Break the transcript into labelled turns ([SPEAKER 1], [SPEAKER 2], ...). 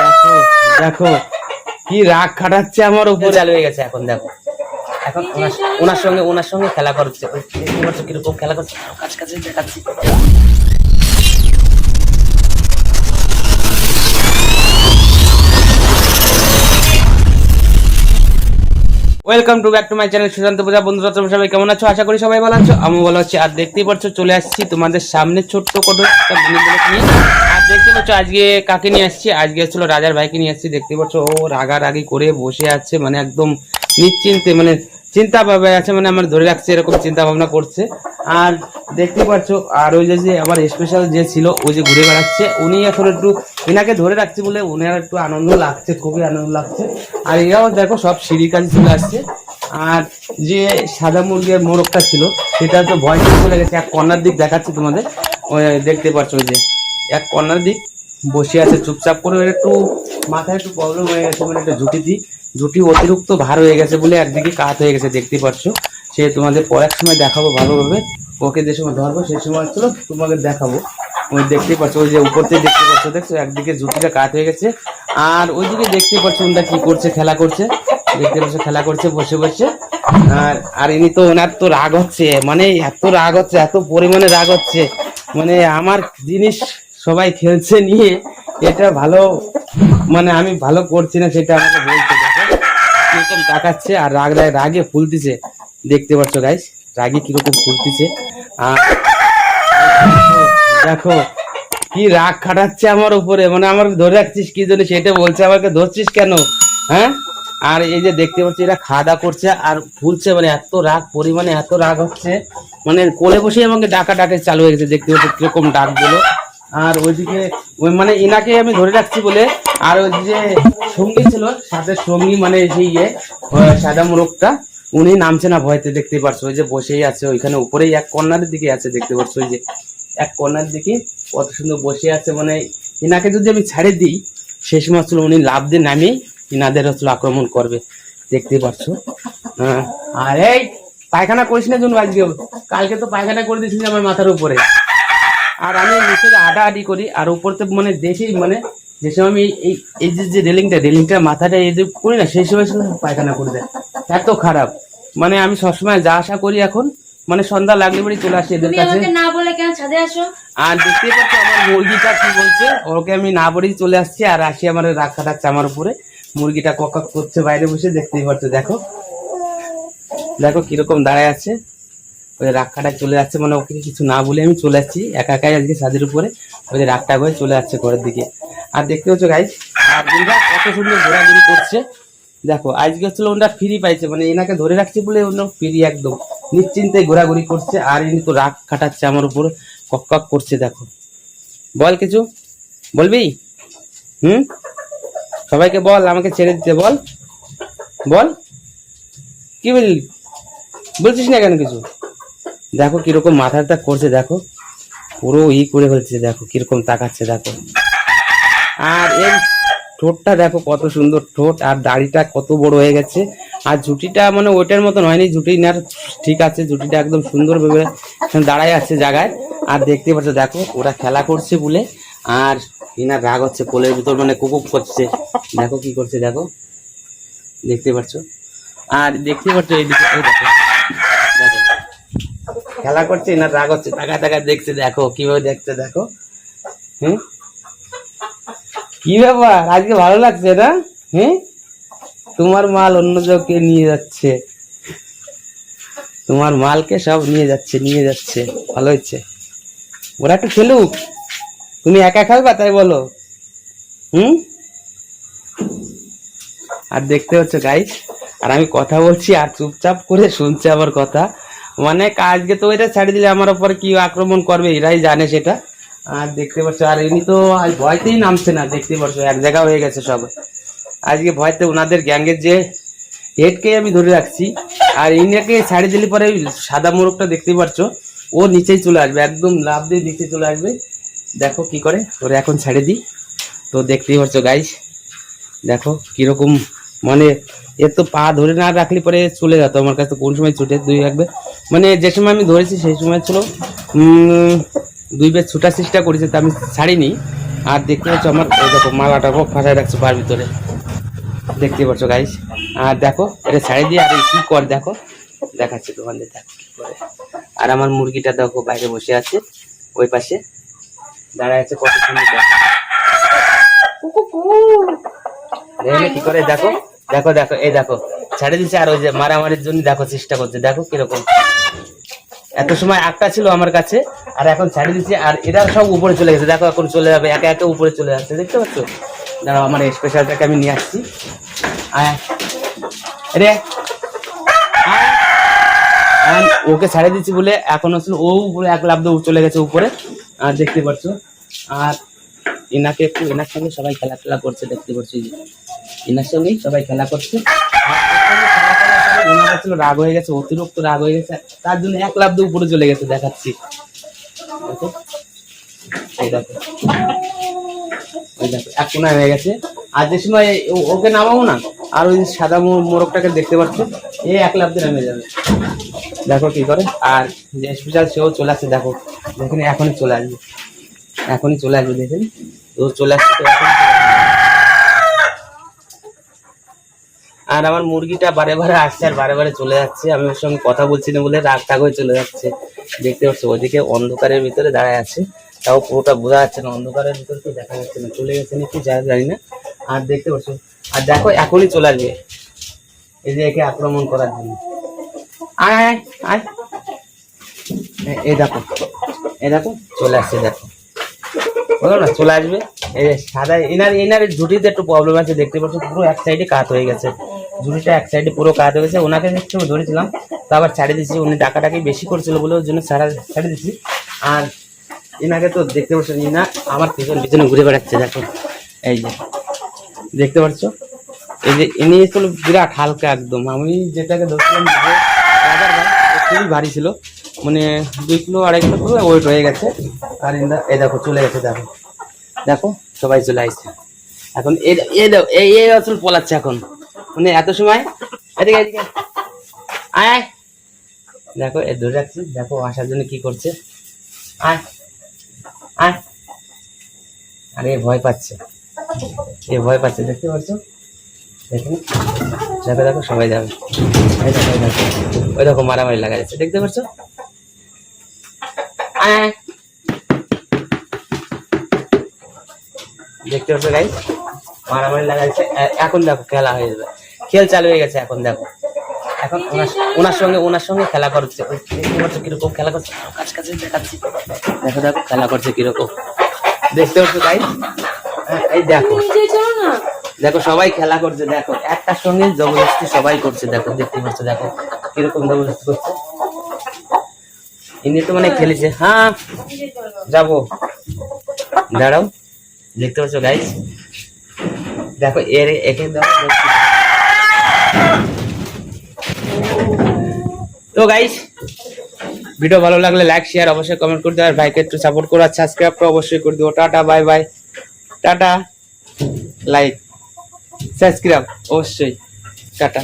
[SPEAKER 1] দেখো দেখো কি রাগ খাটাচ্ছে আমার উপরে। চালু হয়ে গেছে এখন দেখো। এখন ওনার- সঙ্গে ওনার সঙ্গে খেলা করছে। কীরকম খেলা করছে কাছে কাছে দেখাচ্ছি। Welcome to back to my channel Sushanta Puja বন্ধুরা তোমরা সবাই কেমন আছো? আশা করি সবাই ভালো আছো। আমি ভালো আছি। আর দেখতেই পাচ্ছ চলে আসছি তোমাদের সামনে ছোট্ট একটা মিনি নিয়ে। দেখতে পাচ্ছ, আজকে কাকে নিয়ে আসছি? আজকে ছিল রাজার ভাইকে নিয়ে আসছি। দেখতে পাচ্ছ, ও রাগারাগি করে বসে আছে মানে একদম নিশ্চিন্তে মানে চিন্তা ভাবনা আছে মানে আমার ধরে রাখছে, এরকম চিন্তা ভাবনা করছে। আর দেখতে পাচ্ছ, আর ওই যে আমার স্পেশাল যে ছিল ওই যে ঘুরে বেড়াচ্ছে, উনি এখন একটু এনাকে ধরে রাখছে বলে উনার একটু আনন্দ লাগছে, খুবই আনন্দ লাগছে। আর এরাও দেখো, সব সিঁড়ির কাছে চলে আসছে। আর যে সাদা মুরগির মোরগটা ছিল সেটা তো ভয় চলে গেছে এক কর্নার দিক দেখাচ্ছে তোমাদের দেখতে পাচ্ছ ওই যে। এক কর্নার দিক বসে আছে, চুপচাপ করে একটু মাথায় একটু প্রবলেম হয়ে গেছে মানে একটা জুটি দিই। জুটি অতিরিক্ত ভার হয়ে গেছে বলে একদিকে কাত হয়ে গেছে, দেখতে পাচ্ছ। সে তোমাদের পরের সময় দেখাবো ভালোভাবে। ওকে যে সময় ধরবো সেই সময় ছিল তোমাকে দেখাবো। ওই দেখতে পাচ্ছ, ওই যে উপর থেকে দেখতে পাচ্ছ, দেখছ? একদিকে জুটিটা কাত হয়ে গেছে। আর ওইদিকে দেখতে পাচ্ছ ওনটা কি করছে, খেলা করছে। দেখতে পাচ্ছ, খেলা করছে, বসে বসে। আর আর ইনি তো ওনার তো রাগ হচ্ছে মানে এত রাগ হচ্ছে, এত পরিমাণে রাগ হচ্ছে। মানে আমার জিনিস সবাই খেলছে নিয়ে এটা ভালো মানে আমি ভালো করছি না সেটা আমাকে দেখো। কীরকম তাকাচ্ছে আর রাগ রাগ ফুলতিছে। দেখতে পাচ্ছ গাইস রাগে কীরকম ফুলতিছে। আর দেখো, কি রাগ খাটাচ্ছে আমার উপরে। মানে আমার ধরে রাখছিস কি জন্য সেটা বলছে আমাকে ধরছিস কেন? হ্যাঁ? আর এই যে দেখতে পাচ্ছি এরা খাওয়া দাওয়া করছে আর ফুলছে মানে এত রাগ পরিমাণে এত রাগ হচ্ছে। মানে কোলে বসে আমাকে ডাকা ডাকে চালু হয়ে গেছে দেখতে পাচ্ছি কীরকম ডাক দিল আর ওইদিকে ওই মানে এনাকে আমি ধরে রাখছি বলে, আর ওই যে সঙ্গী ছিল, সাথে সঙ্গী মানে সেই ইয়ে সাদা মোরগটা, উনি নামছে না ভয়তে, দেখতে পারছ, ওই যে বসেই আছে, ওইখানে উপরেই এক কর্নারের দিকে আছে, দেখতে পারছ, ওই যে এক কর্নার দিকে কত সুন্দর বসে আছে মানে এনাকে যদি আমি ছাড়ে দিই সময় হচ্ছিল উনি লাভ দিয়ে নামে ইনাদের হচ্ছিল আক্রমণ করবে, দেখতে পারছ হ্যাঁ। আর এই পায়খানা করিস না জন্য আজকে কালকে তো পায়খানা করে দিয়েছিলি আমার মাথার উপরে। আর আমি নিচে আডাআডি করি আর উপরতে মানে দেখি মানে যে সময় আমি এই এই যে যে রেলিংটা রেলিংটা মাথাটা এই যে করি না সেই সময় সময় পায়খানা করে দেয়। এত খারাপ। মানে আমি সবসময় যা আশা করি এখন মানে সন্ধ্যা লাগলে পরে চলে আসি এদের কাছে।
[SPEAKER 2] না বলে কেন ছাদে আসো?
[SPEAKER 1] আর দেখতে পাচ্ছ আমার মুরগিটা কি বলছে? ওকে আমি না বলেই চলে আসছি আর আসি আমার রাগ খাটাচ্ছে আমার উপরে। মুরগিটা কক করছে বাইরে বসে দেখতেই পাচ্ছ দেখো। দেখো কীরকম দাঁড়ায় আছে। ওই রাগ খাটায় চলে যাচ্ছে মানে ওকে কিছু না বলে আমি চলে যাচ্ছি একা একাই আজকে ছাদের উপরে ওই যে রাগটা হয়ে চলে যাচ্ছে ঘরের দিকে। আর দেখতে পাচ্ছ গাইজ আর বুড়িটা কত সুন্দর ঘোরাঘুরি করছে। দেখো আজকে হচ্ছিল ওনার ফ্রি পাইছে মানে এনাকে ধরে রাখছি বলে ওনার ফ্রি একদম। নিশ্চিন্তে ঘোরাঘুরি করছে আর ইনি তো রাগ খাটাচ্ছে আমার উপর কক কক করছে দেখো। বল কিছু? বলবি? হুম? সবাইকে বল আমাকে ছেড়ে দিতে বল। বল। কি বললি? বলছিস না কেন কিছু? দেখো কীরকম মাথাটা করছে, দেখো। পুরো ই করে ফেলছে, দেখো কীরকম তাকাচ্ছে, দেখো। আর এর ঠোঁটটা দেখো কত সুন্দর ঠোঁট, আর দাড়িটা কত বড় হয়ে গেছে। আর ঝুটিটা মানে ওইটার মতন হয়নি, ঝুটি নার ঠিক আছে, ঝুটিটা একদম সুন্দর ভাবে দাঁড়ায় আছে জায়গায়। আর দেখতে পাচ্ছ, দেখো, ওরা খেলা করছে বলে, আর ইনার রাগ হচ্ছে, কোলের ভিতর মানে কুকুক করছে। দেখো কি করছে, দেখো। দেখতে পাচ্ছ? আর দেখতে পাচ্ছ এইদিকে এই দেখো। দেখো। খেলা করছে না রাগ হচ্ছে। টাকা টাকা দেখছে, দেখো, কীভাবে দেখছে, দেখো। হুম? কি ব্যাপার? আজকে ভালো লাগছে না? হ্যাঁ তোমার মাল অন্য জনকে নিয়ে যাচ্ছে। তোমার মালকে সব নিয়ে যাচ্ছে নিয়ে যাচ্ছে। ভালো হচ্ছে ওরা একটু খেলুক। তুমি একা খেলবা, তাই বলো। হুম? আর দেখতে হচ্ছে গাইস আর আমি কথা বলছি, আর চুপচাপ করে শুনছে আমার কথা। মানে আজকে তো এটা ছাড়ি দিলে আমার উপর কি আক্রমণ করবে, এরাই জানে সেটা। আর দেখতে পাচ্ছ, আর এমনি তো আজ ভয়তেই নামছে না, দেখতে পাচ্ছ, এক জায়গা হয়ে গেছে সব। আজকে ভয়তে ওনাদের গ্যাংয়ের যে হেডকে আমি ধরে রাখছি, আর ইনাকে ছাড়ি দিলে পরে সাদা মোরগটা দেখতে পাচ্ছ, ও নিচেই চলে আসবে, একদম লাভ দিয়ে নিচে চলে আসবে। দেখো কি করে, ওরা এখন ছেড়ে দিই। তো দেখতেই পাচ্ছ গাইস দেখো কীরকম মানে এর তো পা ধরে না রাখলে পরে চলে যেত, আমার কাছে কোন সময় ছুটে, দুই রাখবে মানে যে সময় আমি ধরেছি, সেই সময় ছিল দুই বেশ ছুটার চেষ্টা করেছে, তা আমি ছাড়িনি। আর দেখতে পাচ্ছ আমার দেখো, মালাটা ফাঁসায় রাখছে বার ভিতরে। দেখতে পাচ্ছ গাইস আর দেখো, এটা ছাড়ি দিয়ে আর কি কর, দেখো। দেখাচ্ছি তোমাদের দেখো কি করে। আর আমার মুরগিটা দেখো, বাইরে বসে আছে, ওই পাশে। দাঁড়ায় আছে কত সুন্দর কি করে, দেখো দেখো দেখো, এই দেখো। ছাড়ে দিচ্ছে আর ওই যে মারামারির জন্য দেখো, চেষ্টা করছে, দেখো কীরকম। এত সময় আটটা ছিল আমার কাছে, আর এখন ছাড়ে দিচ্ছে, আর এরা সব উপরে চলে গেছে। দেখো এখন চলে যাবে, একা একা উপরে চলে যাচ্ছে, দেখতে পাচ্ছ? দাঁড়াও, আমার স্পেশালটাকে আমি নিয়ে আসছি। রে। ওকে ছাড়ে দিচ্ছি বলে এখন আসলে ও উপরে এক লাভ চলে গেছে উপরে। আর দেখতে পাচ্ছ? আর এনাকে একটু, এনার সঙ্গে সবাই খেলা খেলা করছে, দেখতে পাচ্ছি। এনার সঙ্গেই সবাই খেলা করছে আর ওর সঙ্গে খেলা করার পরে ওনার কাছে রাগ হয়ে গেছে, অতিরিক্ত রাগ হয়ে গেছে, তার জন্য এক লাভ দিয়ে উপরে চলে গেছে, দেখাচ্ছি। দেখো। এই দেখো। এক হয়ে গেছে। আর যে সময় ওকে নামাবো না, আর ওই সাদা মোরগটাকে দেখতে পাচ্ছ এই এক লাভ দিয়ে নেমে যাবে। দেখো কি করে, আর যে স্পেশাল সেও চলে আসছে, দেখো। দেখুন, এখনই চলে আসবে। এখনই চলে আসবে, দেখুন। ও চলে আসছে তো এখনই চলে আসবে। আর আমার মুরগিটা বারে বারে আসছে আর বারে বারে চলে যাচ্ছে। আমি ওর সঙ্গে কথা বলছি না বলে রাগ টাগ হয়ে চলে যাচ্ছে। দেখতে পাচ্ছি ওদিকে অন্ধকারের ভিতরে দাঁড়ায় আছে। তাও পুরোটা বোঝা যাচ্ছে না, অন্ধকারের ভিতরে তো দেখা যাচ্ছে না, চলে গেছে নাকি যা জানি না। আর দেখতে পাচ্ছ, আর দেখো এখনই চলে আসবে। এই যে একে আক্রমণ করার জন্য। আয় আয় আয়। এ- দেখো, এই দেখো, চলে আসছে, দেখো। বলো না, চলে আসবে। এই সাদা এনার এনার ঝুটিতে একটু প্রবলেম আছে, দেখতে পাচ্ছ, পুরো এক সাইডে কাত হয়ে গেছে। ঝুটিটা এক সাইডে পুরো কাত হয়েছে ওনাকে একটু ধরেছিলাম তো আবার ছাড়ে দিচ্ছি উনি ডাকাটাকি বেশি করছিল বলে ওর জন্য ছাড়া ছাড়ে দিচ্ছি আর এনাকে তো দেখতে পাচ্ছেন না আমার পিছনে পিছনে ঘুরে বেড়াচ্ছে দেখো এই যে দেখতে পাচ্ছ এই যে ইনি ছিল বিরাট হালকা একদম আমি যেটাকে ধরছিলাম খুবই ভারী ছিল মানে দুই কিলো আড়াই কিলো পুরো ওয়েট হয়ে গেছে আর ইন্দা এই দেখো চলে গেছে দেখো দেখো সবাই চলে আসছে এখন এই এই আসল পলাচ্ছে এখন মানে এত সময়? এদিকে এদিকে। আয়। দেখো, এ ধরে রাখছি। দেখো আসার জন্য কি করছে। আয় আয়। আরে ভয় পাচ্ছে। এ ভয় পাচ্ছে, দেখতে পাচ্ছ? দেখুন দেখো দেখো, সবাই যাবে। ওই দেখো, মারামারি লাগা যাচ্ছে। দেখতে পাচ্ছ। দেখতে পাচ্ছ গাই মারামারি লাগা যাচ্ছে। এখন দেখো, খেলা হয়ে যাবে। খেল চালু হয়ে গেছে এখন দেখো। এখন ওনার সঙ্গে ওনার সঙ্গে খেলা করছে। কীরকম খেলা করছে? কাছ কাছে দেখাচ্ছি। দেখো দেখো খেলা করছে কীরকম। দেখতে পাচ্ছ গাই এই দেখো। দেখো সবাই খেলা করছে দেখো। একটার সঙ্গে জবরদস্তি সবাই করছে দেখো দেখতে পাচ্ছ দেখো। কীরকম জবরদস্তি করছে। ইনি তো মানে খেলেছে। হ্যাঁ যাব। দাঁড়াও। দেখতে পাচ্ছ গাইস দেখো এর একে দাও তো গাইস ভিডিও ভালো লাগলে লাইক শেয়ার অবশ্যই কমেন্ট করে দেওয়ার ভাইকে একটু সাপোর্ট করো আর সাবস্ক্রাইব অবশ্যই করে দিও। Tata bye bye tata. Like subscribe অবশ্যই। টাটা।